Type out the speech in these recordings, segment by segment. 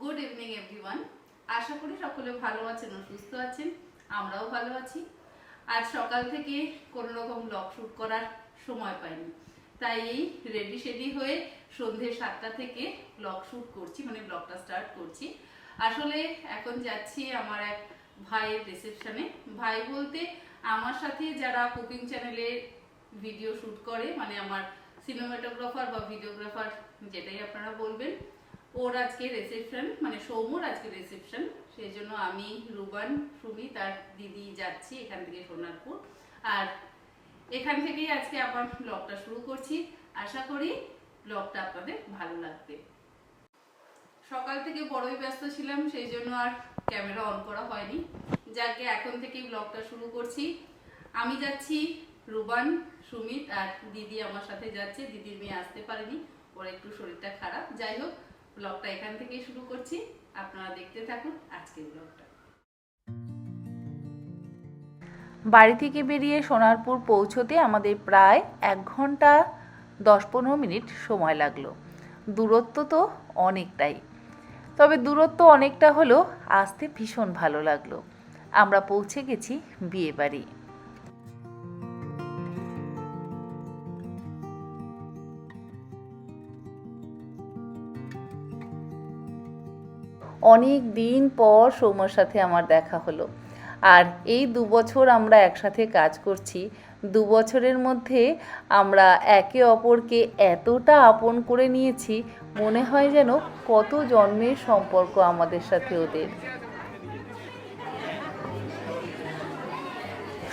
Good evening everyone আশা করি সকলে ভালো আছেন ও সুস্থ আছেন। আমরাও ভালো আছি। আজ সকাল থেকে কোনো রকম ব্লগ শ্যুট করার সময় পাইনি। তাই এই রেডি শেডি হয়ে সন্ধে সাতটা থেকে ব্লগ শ্যুট করছি মানে ব্লগটা স্টার্ট করছি। আসলে এখন যাচ্ছি আমার এক ভাইয়ের রিসেপশনে ভাই বলতে আমার সাথে যারা কুকিং চ্যানেলে ভিডিও শ্যুট করে মানে আমার সিনেমাটোগ্রাফার বা ভিডিওগ্রাফার যেটাই আপনারা বলবেন ওর আজকে রিসেপশন মানে সৌমুর আজকে রিসেপশন সেই জন্য আমি, রুবান, সুমি, তার দিদি যাচ্ছি এখান থেকে সোনারপুর। আর এখান থেকেই আজকে আবার ব্লগটা শুরু করছি। আশা করি ব্লগটা আপনাদের ভালো লাগবে। সকাল থেকে বড়ই ব্যস্ত ছিলাম সেই জন্য আর ক্যামেরা অন করা হয়নি। যাকে এখন থেকেই ব্লগটা শুরু করছি। আমি যাচ্ছি, রুবান, সুমিত আর দিদি আমার সাথে যাচ্ছে। দিদির মেয়ে আসতে পারেনি, ওর একটু শরীরটা খারাপ। যাই হোক ব্লগটা এখান থেকেই শুরু করছি। আপনারা দেখতে থাকুন আজকের ব্লগটা। বাড়ি থেকে বেরিয়ে সোনারপুর পৌঁছতে আমাদের প্রায় এক ঘণ্টা দশ পনেরো মিনিট সময় লাগল। দূরত্ব তো অনেকটাই। তবে দূরত্ব অনেকটা হলেও আসতে ভীষণ ভালো লাগল। আমরা পৌঁছে গেছি বিয়ে অনেক দিন পর সৌম্যর সাথে আমার দেখা হলো। আর এই দু বছর আমরা একসাথে কাজ করছি। দু বছরের মধ্যে আমরা একে অপরকে এতটা আপন করে নিয়েছি, মনে হয় যেন কত জন্মের সম্পর্ক আমাদের সাথে ওদের।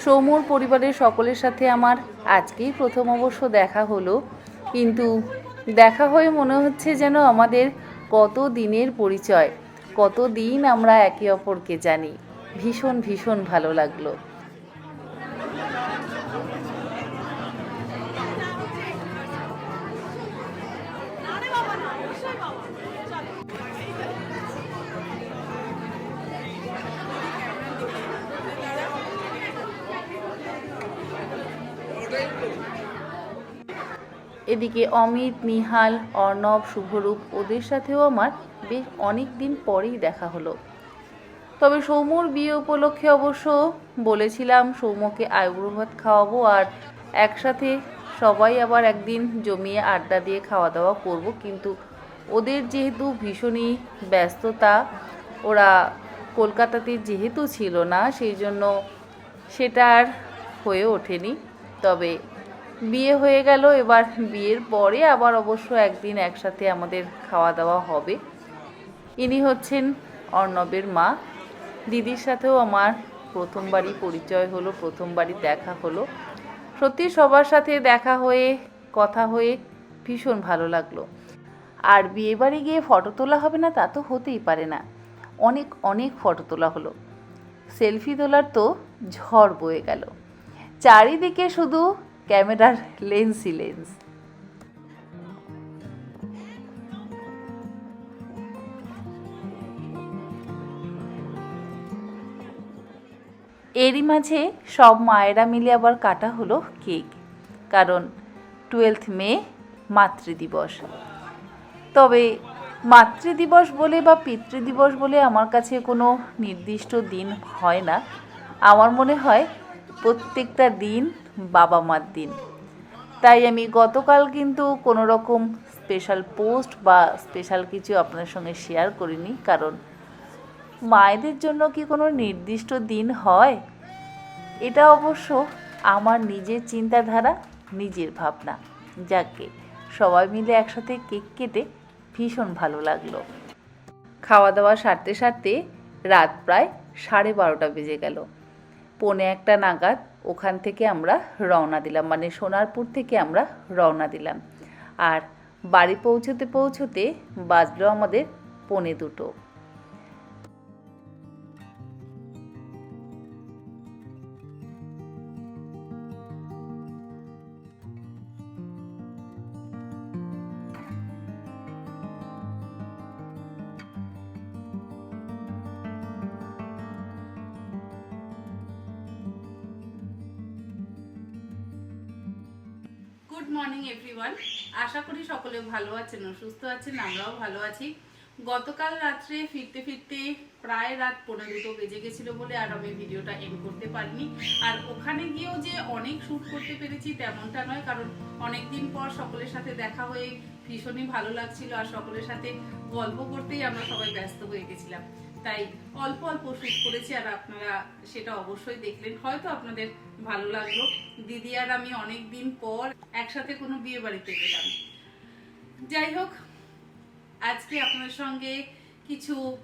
সৌম্যর পরিবারের সকলের সাথে আমার আজকেই প্রথম অবশ্য দেখা হলো, কিন্তু দেখা হয়ে মনে হচ্ছে যেন আমাদের কত দিনের পরিচয়। কত দিন আমরা একে অপরকে জানি। ভীষণ ভীষণ ভালো লাগল। এদিকে অমিত, নিহাল, অর্ণব, শুভরূপ ওদের সাথেও আমার বেশ অনেক দিন পরেই দেখা হলো। তবে সৌম্যর বিয়ে উপলক্ষে অবশ্য বলেছিলাম সৌম্যকে আইবুড়ো ভাত খাওয়াবো আর একসাথে সবাই আবার একদিন জমিয়ে আড্ডা দিয়ে খাওয়া দাওয়া করব। কিন্তু ওদের যেহেতু ভীষণই ব্যস্ততা, ওরা কলকাতাতে যেহেতু ছিল না, সেই জন্য সেটা আর হয়ে ওঠেনি। তবে বিয়ে হয়ে গেল, এবার বিয়ের পরে আবার অবশ্য একদিন একসাথে আমাদের খাওয়া দাওয়া হবে। ইনি হচ্ছেন অর্ণবের মা। দিদির সাথেও আমার প্রথমবারই পরিচয় হলো প্রথমবারই দেখা হলো। সত্যি সবার সাথে দেখা হয়ে, কথা হয়ে ভীষণ ভালো লাগল। আর বিয়ে বাড়ি গিয়ে ফটো তোলা হবে না, তা তো হতেই পারে না। অনেক অনেক ফটো তোলা হলো। সেলফি তোলার তো ঝড় বয়ে গেল। চারিদিকে শুধু ক্যামেরার লেন্সই লেন্স এরই মাঝে সব মায়েরা মিলে আবার কাটা হলো কেক, কারণ টুয়েলথ মে মাতৃদিবস। তবে মাতৃদিবস বলে বা পিতৃদিবস বলে আমার কাছে কোনো নির্দিষ্ট দিন হয় না। আমার মনে হয় প্রত্যেকটা দিন বাবা মার দিন। তাই আমি গতকাল কিন্তু কোনো রকম স্পেশাল পোস্ট বা স্পেশাল কিছু আপনার সঙ্গে শেয়ার করিনি, কারণ মায়েদের জন্য কি কোনো নির্দিষ্ট দিন হয়? এটা অবশ্য আমার নিজের চিন্তাধারা, নিজের ভাবনা। যাকে সবাই মিলে একসাথে কেক কেটে ভীষণ ভালো লাগল। খাওয়া দাওয়া সারতে সারতে রাত প্রায় সাড়ে বারোটা বেজে গেল। পৌনে একটা নাগাদ ওখান থেকে আমরা রওনা দিলাম মানে সোনারপুর থেকে আমরা রওনা দিলাম। আর বাড়ি পৌঁছতে পৌঁছতে বাজলো আমাদের পনে দুটো। গুড মর্নিং এভরিওয়ান আশা করি সকলে ভালো আছেন সুস্থ আছেন, আমরাও ভালো আছি। গতকাল রাত্রে ফিরতে ফিরতে প্রায় রাত পনেরো দুটো বেজে গেছিল বলে আর আমি ভিডিওটা এন্ড করতে পারিনি। আর ওখানে গিয়েও যে অনেক শ্যুট করতে পেরেছি তেমনটা নয়, কারণ অনেকদিন পর সকলের সাথে দেখা হয়ে ভীষণই ভালো লাগছিল আর সকলের সাথে গল্প করতেই আমরা সবাই ব্যস্ত হয়ে গেছিলাম। তাই অল্প অল্প শ্যুট করেছি আর আপনারা সেটা অবশ্যই দেখলেন। হয়তো আপনাদের ভালো লাগল। দিদি আর আমি অনেক দিন পর একসাথে কোনো বিয়ে বাড়িতে গেলাম। যাই হোক, আজকে আপনার সঙ্গে কিছু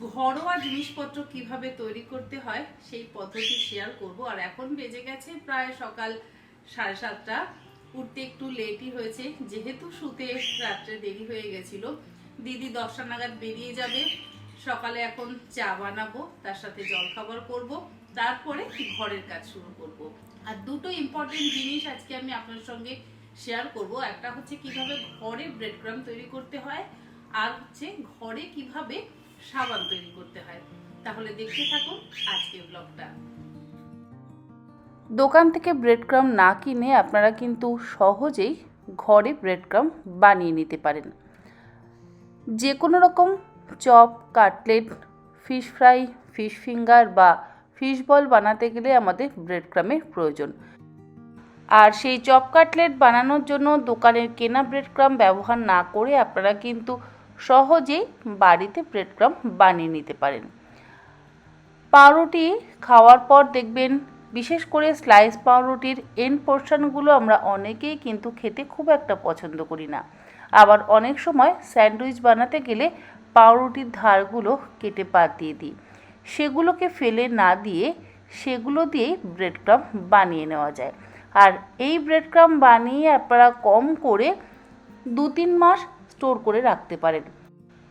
ঘরোয়া জিনিসপত্র কীভাবে তৈরি করতে হয় সেই পদ্ধতি শেয়ার করব। আর এখন বেজে গেছে প্রায় সকাল সাড়ে সাতটা। উঠতে একটু লেটই হয়েছে, যেহেতু শুতে রাত্রে দেরি হয়ে গেছিল। দিদি দশটা নাগাদ বেরিয়ে যাবে। সকালে এখন চা বানাবো, তার সাথে জলখাবার করব। তারপরে ঘরের কাজ শুরু করব। আর দুটো ইম্পর্টেন্ট জিনিস আজকে আমি আপনার সঙ্গে শেয়ার করব। একটা হচ্ছে কীভাবে ঘরে ব্রেড ক্রাম তৈরি করতে হয়, আর হচ্ছে ঘরে কীভাবে সাবান তৈরি করতে হয়। তাহলে দেখতে থাকুন আজকে ব্লগটা দোকান থেকে ব্রেড ক্রাম না কিনে আপনারা কিন্তু সহজেই ঘরে ব্রেড ক্রাম বানিয়ে নিতে পারেন। যে কোনো রকম chop, cutlet fish fry fish finger বা ফিশ বল বানাতে গেলে আমাদের ব্রেড ক্রামের প্রয়োজন। আর সেই চপ কাটলেট বানানোর জন্য দোকানের কেনা ব্রেড ক্রাম ব্যবহার না করে আপনারা কিন্তু সহজেই বাড়িতে ব্রেড ক্রাম বানিয়ে নিতে পারেন। পাউরুটি খাওয়ার পর দেখবেন, বিশেষ করে স্লাইস পাউরুটির এন্ড পোর্শনগুলো আমরা অনেকেই কিন্তু খেতে খুব একটা পছন্দ করি না। আবার অনেক সময় স্যান্ডউইচ বানাতে গেলে পাউরুটির ধারগুলো কেটে বাদ দিয়ে দিই। সেগুলোকে ফেলে না দিয়ে সেগুলো দিয়েই ব্রেড ক্রাম বানিয়ে নেওয়া যায়। আর এই ব্রেড ক্রাম বানিয়ে আপনারা কম করে দু তিন মাস স্টোর করে রাখতে পারেন।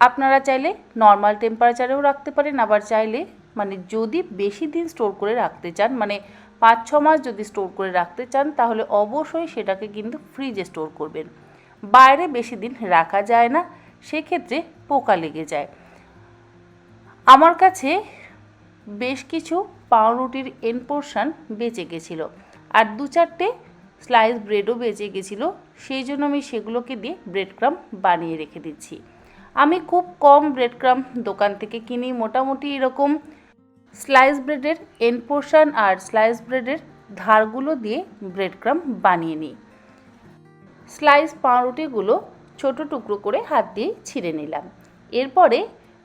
আপনারা চাইলে নর্মাল টেম্পারেচারেও রাখতে পারেন, আবার চাইলে মানে যদি বেশি দিন স্টোর করে রাখতে চান মানে পাঁচ ছ মাস যদি স্টোর করে রাখতে চান, তাহলে অবশ্যই সেটাকে কিন্তু ফ্রিজে স্টোর করবেন। বাইরে বেশি দিন রাখা যায় না, সেক্ষেত্রে পোকা লেগে যায়। আমার কাছে বেশ কিছু পাউরুটির এন পোর্শন বেঁচে গেছিল। আর দু চারটে স্লাইস ব্রেডও বেঁচে গেছিল। সেই জন্য আমি সেগুলোকে দিয়ে ব্রেড ক্রাম বানিয়ে রেখে দিচ্ছি। আমি খুব কম ব্রেড ক্রাম দোকান থেকে কিনি। মোটামুটি এরকম স্লাইস ব্রেডের এন পোর্শন আর স্লাইস ব্রেডের ধারগুলো দিয়ে ব্রেড ক্রাম বানিয়ে নিই। স্লাইস পাউরুটিগুলো ছোট টুকরো করে হাত দিয়ে ছিঁড়ে নিলাম। এরপরে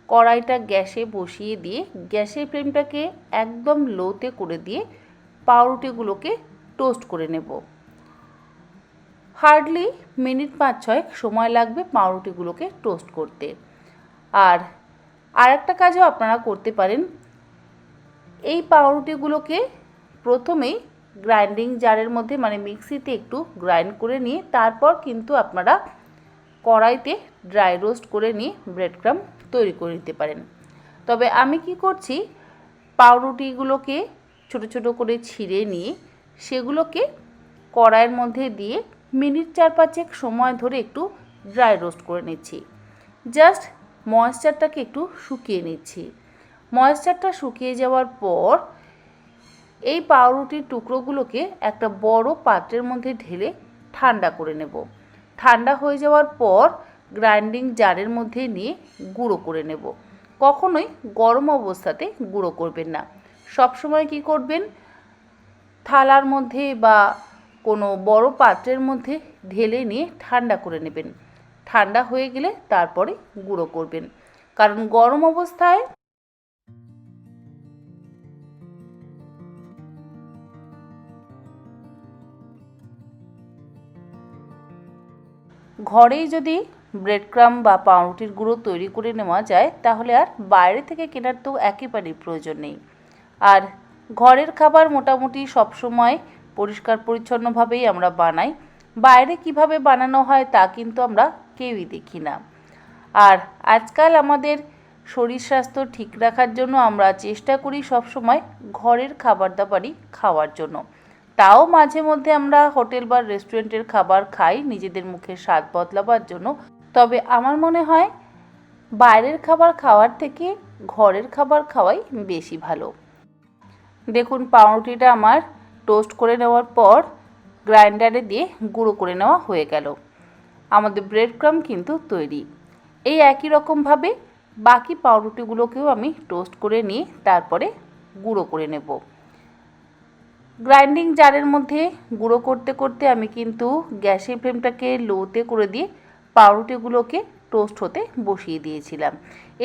কড়াইটা গ্যাসে বসিয়ে দিয়ে গ্যাসের ফ্লেমটাকে একদম লোতে করে দিয়ে পাউরুটিগুলোকে টোস্ট করে নেব। হার্ডলি মিনিট পাঁচ ছয়েক সময় লাগবে পাউরুটিগুলোকে টোস্ট করতে। আর আরেকটা কাজও আপনারা করতে পারেন। এই পাউরুটিগুলোকে প্রথমেই গ্রাইন্ডিং জারের মধ্যে মানে মিক্সিতে একটু গ্রাইন্ড করে নিয়ে, তারপর কিন্তু আপনারা কড়াইতে ড্রাই রোস্ট করে নিয়ে ব্রেড ক্রাম তৈরি করে নিতে পারেন। তবে আমি কি করছি, পাউরুটিগুলোকে ছোট ছোট করে ছিঁড়ে নিয়ে সেগুলোকে কড়াইয়ের মধ্যে দিয়ে মিনিট চার পাঁচেক সময় ধরে একটু ড্রাই রোস্ট করে নিচ্ছি। জাস্ট ময়েশ্চারটাকে একটু শুকিয়ে নিচ্ছি। ময়েশ্চারটা শুকিয়ে যাওয়ার পর এই পাউরুটির টুকরোগুলোকে একটা বড় পাত্রের মধ্যে ঢেলে ঠান্ডা করে নেব। ঠান্ডা হয়ে যাওয়ার পর গ্রাইন্ডিং জারের মধ্যে নিয়ে গুঁড়ো করে নেব। কখনোই গরম অবস্থাতে গুঁড়ো করবেন না। সব সময় কি করবেন? থালার মধ্যে বা কোনো বড় পাত্রের মধ্যে ঢেলে নিয়ে ঠান্ডা করে নেবেন। ঠান্ডা হয়ে গেলে তারপরে গুঁড়ো করবেন। কারণ গরম অবস্থায় ঘরেই যদি ব্রেড ক্রাম বা পাউরুটির গুঁড়ো তৈরি করে নেওয়া যায়, তাহলে আর বাইরে থেকে কেনার তো একেবারেই প্রয়োজন নেই। আর ঘরের খাবার মোটামুটি সবসময় পরিষ্কার পরিচ্ছন্নভাবেই আমরা বানাই। বাইরে কীভাবে বানানো হয় তা কিন্তু আমরা কেউই দেখি না। আর আজকাল আমাদের শরীর স্বাস্থ্য ঠিক রাখার জন্য আমরা চেষ্টা করি সবসময় ঘরের খাবার দাবারই খাওয়ার জন্য। তাও মাঝে মধ্যে আমরা হোটেল বা রেস্টুরেন্টের খাবার খাই, নিজেদের মুখে স্বাদ বদলাবার জন্য। তবে আমার মনে হয় বাইরের খাবার খাওয়ার থেকে ঘরের খাবার খাওয়াই বেশি ভালো। দেখুন, পাউরুটিটা আমার টোস্ট করে নেওয়ার পর গ্রাইন্ডারে দিয়ে গুঁড়ো করে নেওয়া হয়ে গেল। আমাদের ব্রেড ক্রাম কিন্তু তৈরি। এই একই রকমভাবে বাকি পাউরুটিগুলোকেও আমি টোস্ট করে নিয়ে তারপরে গুঁড়ো করে নেব। গ্রাইন্ডিং জারের মধ্যে গুঁড়ো করতে করতে আমি কিন্তু গ্যাসের ফ্লেমটাকে লোতে করে দিয়ে পাউরুটিগুলোকে টোস্ট হতে বসিয়ে দিয়েছিলাম।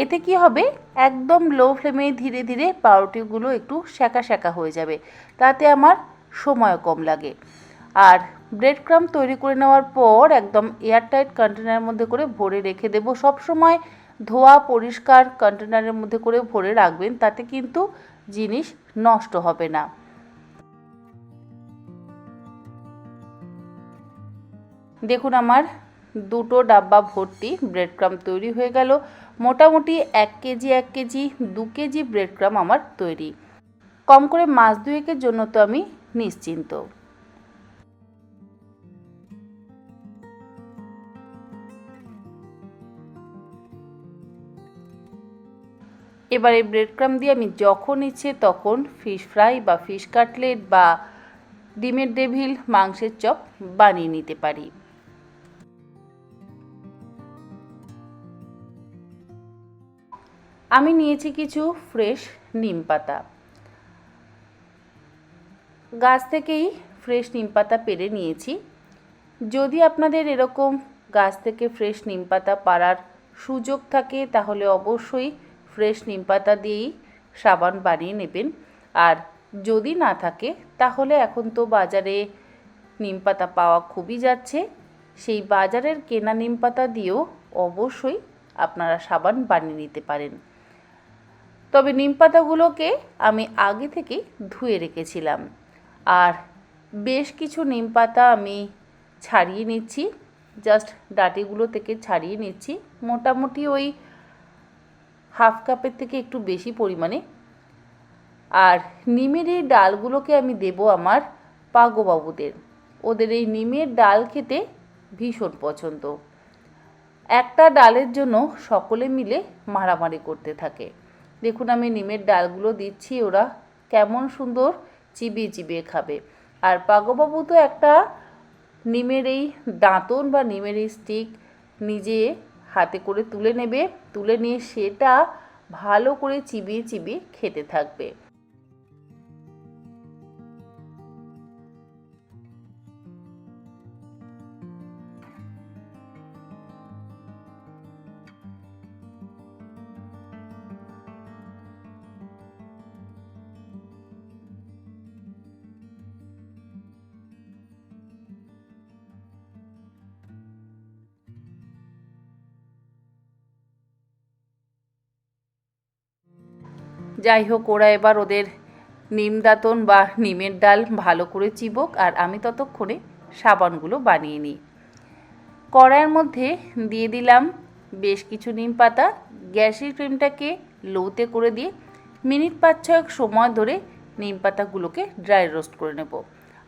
এতে কি হবে? একদম লো ফ্লেমে ধীরে ধীরে পাউরুটিগুলো একটু শ্যাকা শ্যাকা হয়ে যাবে। তাতে আমার সময় কম লাগে। আর ব্রেড ক্রাম তৈরি করে নেওয়ার পর একদম এয়ারটাইট কন্টেনারের মধ্যে করে ভরে রেখে দেবো। সব সময় ধোয়া, পরিষ্কার কন্টেনারের মধ্যে করে ভরে রাখবেন, তাতে কিন্তু জিনিস নষ্ট হবে না। দেখুন আমার দুটো ডাব্বা ভর্তি ব্রেড ক্রাম তৈরি হয়ে গেল। মোটামুটি এক কেজি এক কেজি, দু কেজি ব্রেড ক্রাম আমার তৈরি। কম করে মাস দুয়েকের জন্য তো আমি নিশ্চিন্ত। এবার ব্রেড ক্রাম দিয়ে আমি যখন ইচ্ছে তখন ফিশ ফ্রাই বা ফিশ কাটলেট বা ডিমের ডেভিল মাংসের চপ বানিয়ে নিতে পারি। আমি নিয়েছি কিছু ফ্রেশ নিম পাতা। গাছ থেকেই ফ্রেশ নিম পাতা পেরে নিয়েছি। যদি আপনাদের এরকম গাছ থেকে ফ্রেশ নিম পাতা পাড়ার সুযোগ থাকে, তাহলে অবশ্যই ফ্রেশ নিম পাতা দিয়েই সাবান বানিয়ে নেবেন। আর যদি না থাকে, তাহলে এখন তো বাজারে নিম পাতা পাওয়া খুবই যাচ্ছে। সেই বাজারের কেনা নিম পাতা দিয়েও অবশ্যই আপনারা সাবান বানিয়ে নিতে পারেন। তবে নিম পাতাগুলোকে আমি আগে থেকে ধুয়ে রেখেছিলাম। আর বেশ কিছু নিম পাতা আমি ছাড়িয়ে নিচ্ছি, জাস্ট ডাটিগুলো থেকে ছাড়িয়ে নিচ্ছি। মোটামুটি ওই হাফ কাপের থেকে একটু বেশি পরিমাণে। আর নিমের এই ডালগুলোকে আমি দেব আমার পাগোবাবুদের। ওদের এই নিমের ডাল খেতে ভীষণ পছন্দ। একটা ডালের জন্য সকলে মিলে মারামারি করতে থাকে। দেখুন আমি নিমের ডালগুলো দিচ্ছি, ওরা কেমন সুন্দর চিবিয়ে চিবিয়ে খাবে। আর পাগবাবু তো একটা নিমের এই দাঁতন বা নিমের এই স্টিক নিজে হাতে করে তুলে নেবে, তুলে নিয়ে সেটা ভালো করে চিবিয়ে চিবিয়ে খেতে থাকবে। যাই হোক, ওরা এবার ওদের নিম দাঁতন বা নিমের ডাল ভালো করে চিবোক আর আমি ততক্ষণে সাবানগুলো বানিয়ে নিই। কড়াইয়ের মধ্যে দিয়ে দিলাম বেশ কিছু নিম পাতা। গ্যাসের ফ্লেমটাকে লোতে করে দিয়ে মিনিট পাঁচ ছয়েক সময় ধরে নিম পাতাগুলোকে ড্রাই রোস্ট করে নেব।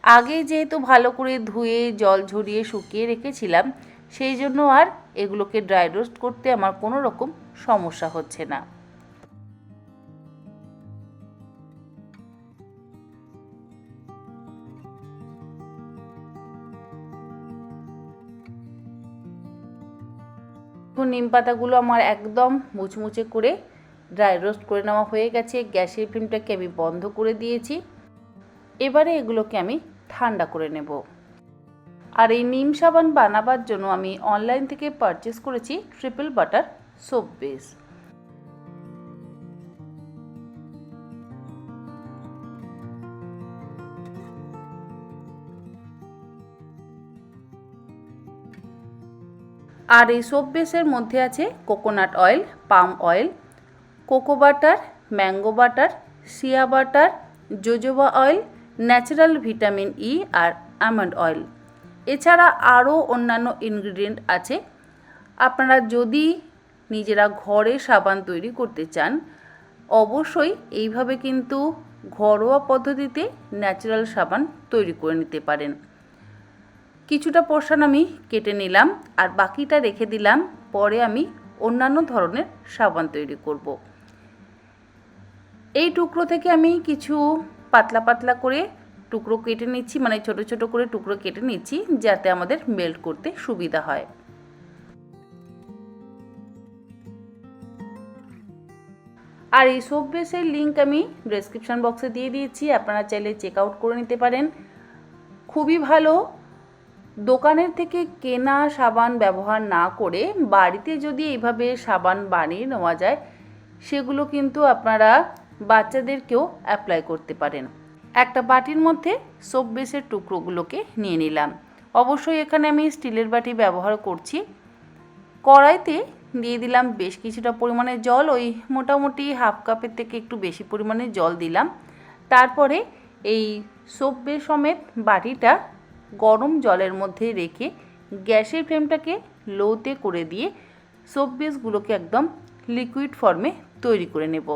আগে যেহেতু ভালো করে ধুয়ে, জল ঝরিয়ে শুকিয়ে রেখেছিলাম, সেই জন্য আর এগুলোকে ড্রাই রোস্ট করতে আমার কোনো রকম সমস্যা হচ্ছে না। এখন নিম পাতাগুলো আমার একদম মুচমুচে করে ড্রাই রোস্ট করে নেওয়া হয়ে গেছে। গ্যাসের ফ্লেমটাকে আমি বন্ধ করে দিয়েছি। এবারে এগুলোকে আমি ঠান্ডা করে নেব। আর এই নিম সাবান বানাবার জন্য আমি অনলাইন থেকে পারচেস করেছি ট্রিপল বাটার সোপ বেস আর এই সোপ বেসের মধ্যে আছে coconut oil palm oil cocoa butter mango butter shea butter jojoba oil natural vitamin E আর আমন্ড অয়েল এছাড়া আরও অন্যান্য ইনগ্রিডিয়েন্ট আছে। আপনারা যদি নিজেরা ঘরে সাবান তৈরি করতে চান, অবশ্যই এইভাবে কিন্তু ঘরোয়া পদ্ধতিতে ন্যাচারাল সাবান তৈরি করে নিতে পারেন। কিছুটা পোর্শন আমি কেটে নিলাম আর বাকিটা রেখে দিলাম। পরে আমি অন্যান্য ধরনের সাবান তৈরি করব। এই টুকরো থেকে আমি কিছু পাতলা পাতলা করে টুকরো কেটে নিচ্ছি মানে ছোট ছোট করে টুকরো কেটে নিচ্ছি, যাতে আমাদের মেল্ট করতে সুবিধা হয়। আর এই সোপ বেসের লিঙ্ক আমি ডেসক্রিপশন বক্সে দিয়ে দিয়েছি, আপনারা চাইলে চেক আউট করে নিতে পারেন। খুবই ভালো দোকানের থেকে কেনা সাবান ব্যবহার না করে বাড়িতে যদি এইভাবে সাবান বানিয়ে নেওয়া যায়, সেগুলো কিন্তু আপনারা বাচ্চাদেরকেও অ্যাপ্লাই করতে পারেন। একটা বাটির মধ্যে সোপ বেসের টুকরোগুলোকে নিয়ে নিলাম। অবশ্যই এখানে আমি স্টিলের বাটি ব্যবহার করছি। কড়াইতে দিয়ে দিলাম বেশ কিছুটা পরিমাণে জল, ওই মোটামুটি হাফ কাপের থেকে একটু বেশি পরিমাণে জল দিলাম। তারপরে এই সোপ বেস সমেত বাটিটা গরম জলের মধ্যে রেখে গ্যাসের ফ্লেমটাকে লোতে করে দিয়ে সোপ বেসগুলোকে একদম লিকুইড ফর্মে তৈরি করে নেব।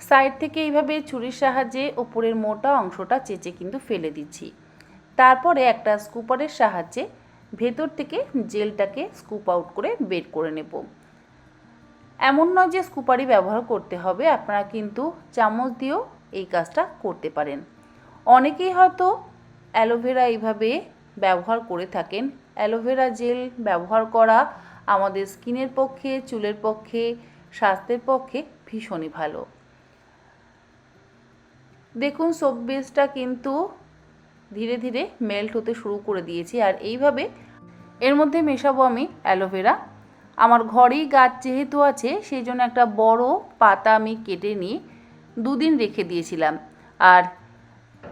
সাইড থেকে এইভাবে ছুরির সাহায্যে ওপরের মোটা অংশটা চেঁচে কিন্তু ফেলে দিচ্ছি। তারপরে একটা স্কুপারের সাহায্যে ভেতর থেকে জেলটাকে স্কুপ আউট করে বের করে নেব। এমন নয় যে স্কুপারই ব্যবহার করতে হবে, আপনারা কিন্তু চামচ দিয়েও এই কাজটা করতে পারেন। অনেকেই হয়তো অ্যালোভেরা এইভাবে ব্যবহার করে থাকেন। অ্যালোভেরা জেল ব্যবহার করা আমাদের স্কিনের পক্ষে, চুলের পক্ষে, স্বাস্থ্যের পক্ষে ভীষণই ভালো। দেখুন সোপ বেসটা কিন্তু ধীরে ধীরে মেল্ট হতে শুরু করে দিয়েছি আর এইভাবে এর মধ্যে মেশাবো আমি অ্যালোভেরা। আমার ঘরেই গাছ যেহেতু আছে, সেই জন্য একটা বড় পাতা আমি কেটে নিয়ে দুদিন রেখে দিয়েছিলাম। আর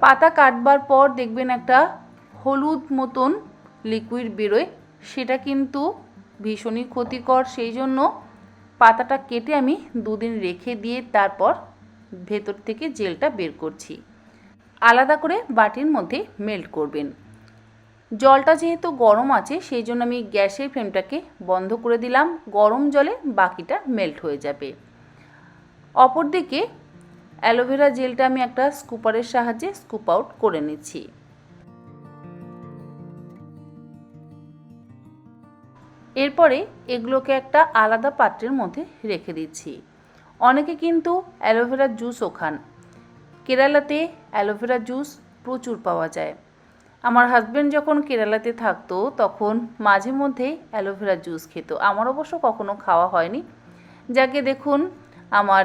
পাতা কাটবার পর দেখবেন একটা হলুদ মতন লিকুইড বেরোয়। সেটা কিন্তু ভীষণই ক্ষতিকর। সেই জন্য পাতাটা কেটে আমি দুদিন রেখে দিয়ে তারপর ভেতর থেকে জেলটা বের করছি। আলাদা করে বাটির মধ্যে মেল্ট করবেন। জলটা যেহেতু গরম আছে, সেই জন্য আমি গ্যাসের ফ্লেমটাকে বন্ধ করে দিলাম। গরম জলে বাকিটা মেল্ট হয়ে যাবে। অপরদিকে অ্যালোভেরা জেলটা আমি একটা স্কুপারের সাহায্যে স্কুপ আউট করে নিচ্ছি। এরপরে এগুলোকে একটা আলাদা পাত্রের মধ্যে রেখে দিচ্ছি। অনেকে কিন্তু অ্যালোভেরার জুসও খান। কেরালাতে অ্যালোভেরা জুস প্রচুর পাওয়া যায়। আমার হাজব্যান্ড যখন কেরালাতে থাকতো, তখন মাঝে মধ্যেই অ্যালোভেরা জুস খেত। আমার অবশ্য কখনো খাওয়া হয়নি। যাকে দেখুন, আমার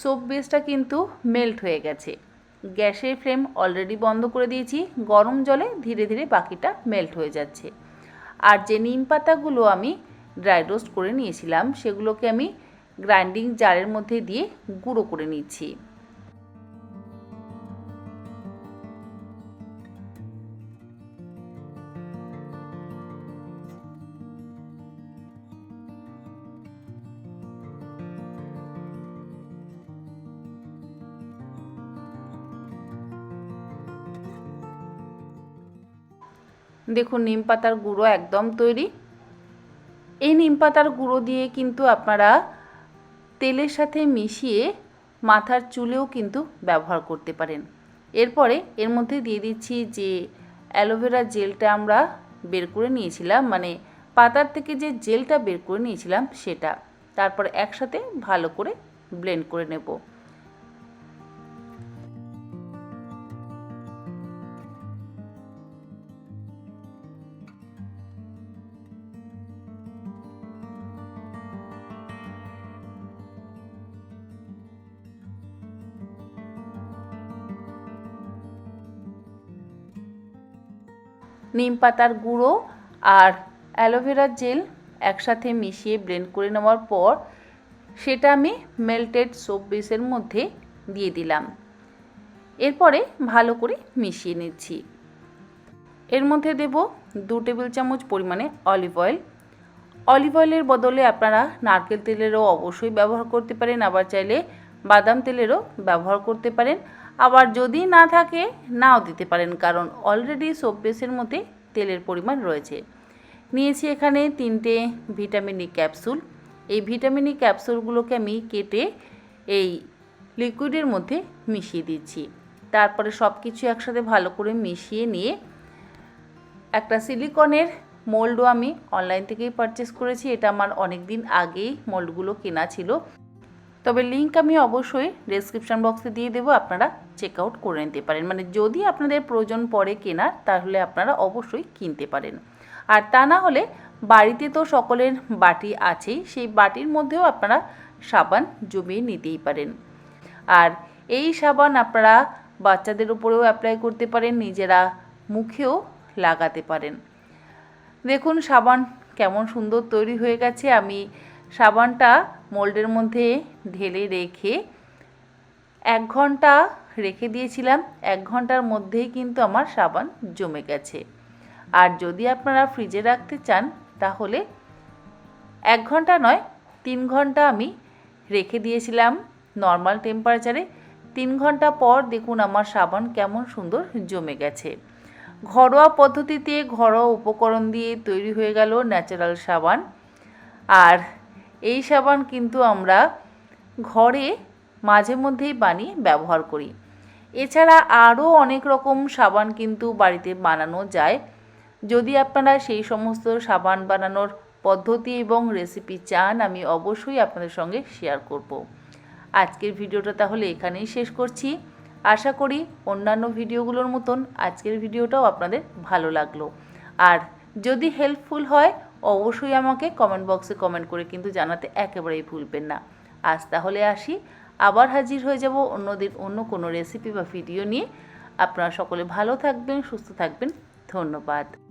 সোপ বেসটা কিন্তু মেল্ট হয়ে গেছে। গ্যাসের ফ্লেম অলরেডি বন্ধ করে দিয়েছি, গরম জলে ধীরে ধীরে বাকিটা মেল্ট হয়ে যাচ্ছে। আর যে নিম পাতাগুলো আমি ড্রাই রোস্ট করে নিয়েছিলাম, সেগুলোকে আমি গ্রাইন্ডিং জারের মধ্যে দিয়ে গুঁড়ো করে নিচ্ছি। দেখুন, নিম পাতার গুঁড়ো একদম তৈরি। এই নিম পাতার গুঁড়ো দিয়ে কিন্তু আপনারা তেলের সাথে মিশিয়ে মাথার চুলেও কিন্তু ব্যবহার করতে পারেন। এরপরে এর মধ্যে দিয়ে দিচ্ছি যে অ্যালোভেরা জেলটা আমরা বের করে নিয়েছিলাম মানে পাতার থেকে যে জেলটা বের করে নিয়েছিলাম সেটা। তারপর একসাথে ভালো করে ব্লেন্ড করে নেব। নিম পাতার গুঁড়ো আর অ্যালোভেরার জেল একসাথে মিশিয়ে ব্লেন্ড করে নেওয়ার পর সেটা আমি মেল্টেড সোপ বেসের মধ্যে দিয়ে দিলাম। এরপরে ভালো করে মিশিয়ে নিচ্ছি। এর মধ্যে দেব দু টেবিল চামচ পরিমাণে অলিভ অয়েল অলিভ অয়েলের বদলে আপনারা নারকেল তেলেরও অবশ্যই ব্যবহার করতে পারেন, আবার চাইলে বাদাম তেলেরও ব্যবহার করতে পারেন। আবার যদি না থাকে, নাও দিতে পারেন, কারণ অলরেডি সোপবেসের মধ্যে তেলের পরিমাণ রয়েছে। নিয়েছি এখানে তিনটে ভিটামিন ই ক্যাপসুল এই ভিটামিন ই ক্যাপসুলগুলোকে আমি কেটে এই লিকুইডের মধ্যে মিশিয়ে দিচ্ছি। তারপরে সব কিছু একসাথে ভালো করে মিশিয়ে নিয়ে একটা সিলিকনের মোল্ডও আমি অনলাইন থেকেই পারচেস করেছি। এটা আমার অনেক দিন আগেই মোল্ডগুলো কেনা ছিল। তবে লিঙ্ক আমি অবশ্যই ডেসক্রিপশন বক্সে দিয়ে দেবো, আপনারা চেক আউট করে নিতে পারেন। মানে যদি আপনাদের প্রয়োজন পড়ে কেনার তাহলে আপনারা অবশ্যই কিনতে পারেন। আর তা না হলে বাড়িতে তো সকলের বাটি আছেই, সেই বাটির মধ্যেও আপনারা সাবান জমিয়ে নিতেই পারেন। আর এই সাবান আপনারা বাচ্চাদের উপরেও অ্যাপ্লাই করতে পারেন, নিজেরা মুখেও লাগাতে পারেন। দেখুন, সাবান কেমন সুন্দর তৈরি হয়ে গেছে। আমি সাবানটা মোল্ডের মধ্যে ঢেলে রেখে এক ঘণ্টা রেখে দিয়েছিলাম। এক ঘণ্টার মধ্যেই কিন্তু আমার সাবান জমে গেছে। আর যদি আপনারা ফ্রিজে রাখতে চান, তাহলে এক ঘণ্টা নয়, তিন ঘণ্টা আমি রেখে দিয়েছিলাম নর্মাল টেম্পারেচারে। তিন ঘণ্টা পর দেখুন আমার সাবান কেমন সুন্দর জমে গেছে। ঘরোয়া পদ্ধতিতে ঘরোয়া উপকরণ দিয়ে তৈরি হয়ে গেল ন্যাচারাল সাবান। আর এই সাবান কিন্তু আমরা ঘরে মাঝে মধ্যেই বানিয়ে ব্যবহার করি। এছাড়া আরও অনেক রকম সাবান কিন্তু বাড়িতে বানানো যায়। যদি আপনারা সেই সমস্ত সাবান বানানোর পদ্ধতি এবং রেসিপি চান, আমি অবশ্যই আপনাদের সঙ্গে শেয়ার করব। আজকের ভিডিওটা তাহলে এখানেই শেষ করছি। আশা করি অন্যান্য ভিডিওগুলোর মতন আজকের ভিডিওটাও আপনাদের ভালো লাগল। আর যদি হেল্পফুল হয় অবশ্যই আমাকে কমেন্ট বক্সে কমেন্ট করে কিন্তু জানাতে একেবারেই ভুলবেন না। আজ তাহলে আসি। আবার হাজির হয়ে যাব অন্যদিন অন্য কোনো রেসিপি বা ভিডিও নিয়ে। আপনারা সকলে ভালো থাকবেন, সুস্থ থাকবেন। ধন্যবাদ।